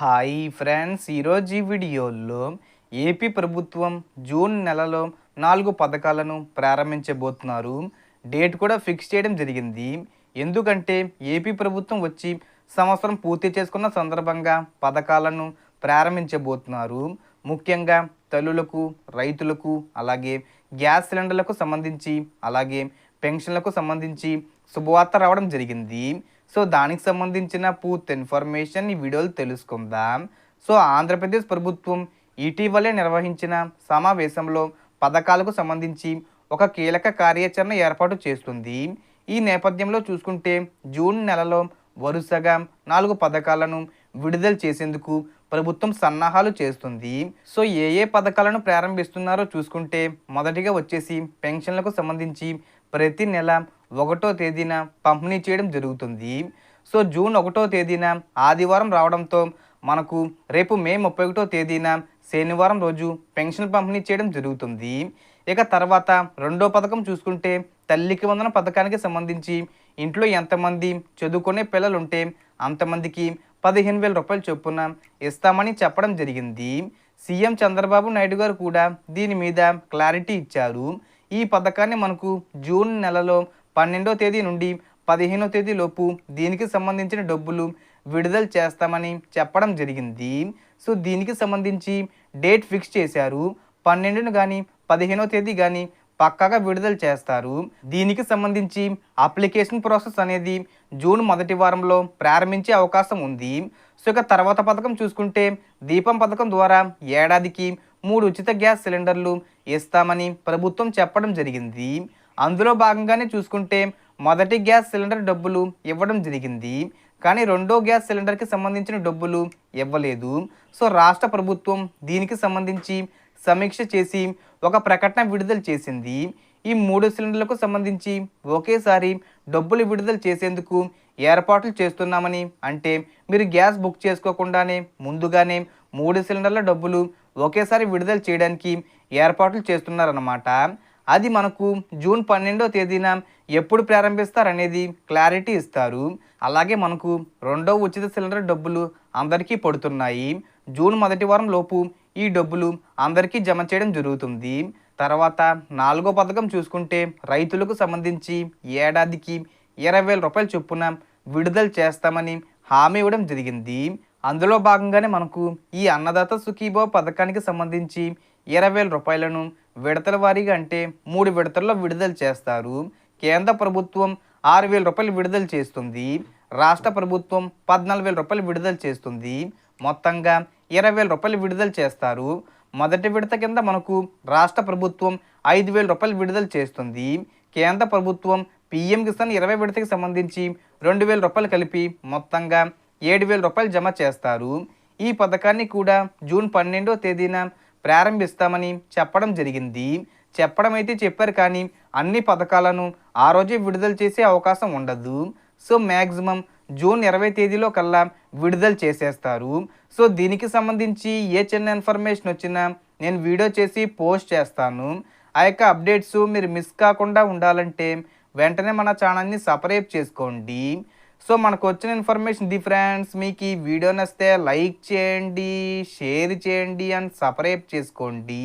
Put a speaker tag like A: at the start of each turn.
A: Hi friends. ఈరోజు ఈ వీడియోలో ఏపీ ప్రభుత్వం జూన్ నెలలో నాలుగు పథకాలను ప్రారంభించబోతున్నారు. డేట్ కూడా ఫిక్స్ చేయడం జరిగింది. ఎందుకంటే ఏపీ ప్రభుత్వం వచ్చి సంవత్సరం పూర్తి చేసుకున్న సందర్భంగా పథకాలను ప్రారంభించబోతున్నారు. ముఖ్యంగా తల్లులకు రైతులకు అలాగే గ్యాస్ సిలిండర్లకు సంబంధించి అలాగే పెన్షన్లకు సంబంధించి శుభవార్త రావడం జరిగింది. సో దానికి సంబంధించిన పూర్తి ఇన్ఫర్మేషన్ ఈ వీడియోలో తెలుసుకుందాం. సో ఆంధ్రప్రదేశ్ ప్రభుత్వం ఇటీవలే నిర్వహించిన సమావేశంలో పథకాలకు సంబంధించి ఒక కీలక కార్యాచరణ ఏర్పాటు చేస్తుంది. ఈ నేపథ్యంలో చూసుకుంటే జూన్ నెలలో వరుసగా నాలుగు పథకాలను విడుదల చేసేందుకు ప్రభుత్వం సన్నాహాలు చేస్తుంది. సో ఏ ఏ పథకాలను ప్రారంభిస్తున్నారో చూసుకుంటే మొదటిగా వచ్చేసి పెన్షన్లకు సంబంధించి ప్రతి నెల ఒకటో తేదీన పంపిణీ చేయడం జరుగుతుంది. సో జూన్ ఒకటో తేదీన ఆదివారం రావడంతో మనకు రేపు మే ముప్పై ఒకటో తేదీన శనివారం రోజు పెన్షన్ పంపిణీ చేయడం జరుగుతుంది. ఇక తర్వాత రెండో పథకం చూసుకుంటే తల్లికి వందన పథకానికి సంబంధించి ఇంట్లో ఎంతమంది చదువుకునే పిల్లలు ఉంటే అంతమందికి పదిహేను వేల రూపాయలు చొప్పున ఇస్తామని చెప్పడం జరిగింది. సీఎం చంద్రబాబు నాయుడు గారు కూడా దీని మీద క్లారిటీ ఇచ్చారు. ఈ పథకాన్ని మనకు జూన్ నెలలో పన్నెండో తేదీ నుండి పదిహేనో తేదీ లోపు దీనికి సంబంధించిన డబ్బులు విడుదల చేస్తామని చెప్పడం జరిగింది. సో దీనికి సంబంధించి డేట్ ఫిక్స్ చేశారు. పన్నెండును కానీ పదిహేనో తేదీ కానీ పక్కాగా విడుదల చేస్తారు. దీనికి సంబంధించి అప్లికేషన్ ప్రాసెస్ అనేది జూన్ మొదటి వారంలో ప్రారంభించే అవకాశం ఉంది. సో ఇక తర్వాత పథకం చూసుకుంటే దీపం పథకం ద్వారా ఏడాదికి మూడు ఉచిత గ్యాస్ సిలిండర్లు ఇస్తామని ప్రభుత్వం చెప్పడం జరిగింది. అందులో భాగంగానే చూసుకుంటే మొదటి గ్యాస్ సిలిండర్ డబ్బులు ఇవ్వడం జరిగింది. కానీ రెండో గ్యాస్ సిలిండర్కి సంబంధించిన డబ్బులు ఇవ్వలేదు. సో రాష్ట్ర ప్రభుత్వం దీనికి సంబంధించి సమీక్ష చేసి ఒక ప్రకటన విడుదల చేసింది. ఈ మూడు సిలిండర్లకు సంబంధించి ఒకేసారి డబ్బులు విడుదల చేసేందుకు ఏర్పాట్లు చేస్తున్నామని అంటే మీరు గ్యాస్ బుక్ చేసుకోకుండానే ముందుగానే మూడు సిలిండర్ల డబ్బులు ఒకేసారి విడుదల చేయడానికి ఏర్పాట్లు చేస్తున్నారన్నమాట. అది మనకు జూన్ పన్నెండో తేదీన ఎప్పుడు ప్రారంభిస్తారనేది క్లారిటీ ఇస్తారు. అలాగే మనకు రెండో ఉచిత సిలిండర్ డబ్బులు అందరికీ పడుతున్నాయి. జూన్ మొదటి వారం లోపు ఈ డబ్బులు అందరికీ జమ చేయడం జరుగుతుంది. తర్వాత నాలుగో పథకం చూసుకుంటే రైతులకు సంబంధించి ఏడాదికి ఇరవై వేల రూపాయల చొప్పున విడుదల చేస్తామని హామీ ఇవ్వడం జరిగింది. అందులో భాగంగానే మనకు ఈ అన్నదాత సుఖీభవ పథకానికి సంబంధించి ఇరవై వేల రూపాయలను విడతల వారీగా అంటే మూడు విడతల్లో విడుదల చేస్తారు. కేంద్ర ప్రభుత్వం ఆరు వేల రూపాయలు విడుదల చేస్తుంది. రాష్ట్ర ప్రభుత్వం పద్నాలుగు వేల రూపాయలు విడుదల చేస్తుంది. మొత్తంగా ఇరవై వేల రూపాయలు విడుదల చేస్తారు. మొదటి విడత కింద మనకు రాష్ట్ర ప్రభుత్వం ఐదు వేల రూపాయలు విడుదల చేస్తుంది. కేంద్ర ప్రభుత్వం పిఎం కిసాన్ ఇరవై విడతకి సంబంధించి రెండు వేల రూపాయలు కలిపి మొత్తంగా ఏడు వేల రూపాయలు జమ చేస్తారు. ఈ పథకాన్ని కూడా జూన్ పన్నెండో తేదీన ప్రారంభిస్తామని చెప్పడం జరిగింది. చెప్పడం అయితే చెప్పారు కానీ అన్ని పథకాలను ఆ రోజే విడుదల చేసే అవకాశం ఉండదు. సో మ్యాక్సిమం జూన్ ఇరవై తేదీలో కల్లా విడుదల చేసేస్తారు. సో దీనికి సంబంధించి ఏ చిన్న ఇన్ఫర్మేషన్ వచ్చినా నేను వీడియో చేసి పోస్ట్ చేస్తాను. ఆ యొక్క అప్డేట్స్ మీరు మిస్ కాకుండా ఉండాలంటే వెంటనే మన ఛానల్ని సపరేట్ చేసుకోండి. సో మనకు వచ్చిన ఇన్ఫర్మేషన్ ది ఫ్రెండ్స్ మీకు ఈ వీడియో నచ్చితే లైక్ చేయండి షేర్ చేయండి అండ్ సపరేట్ చేసుకోండి.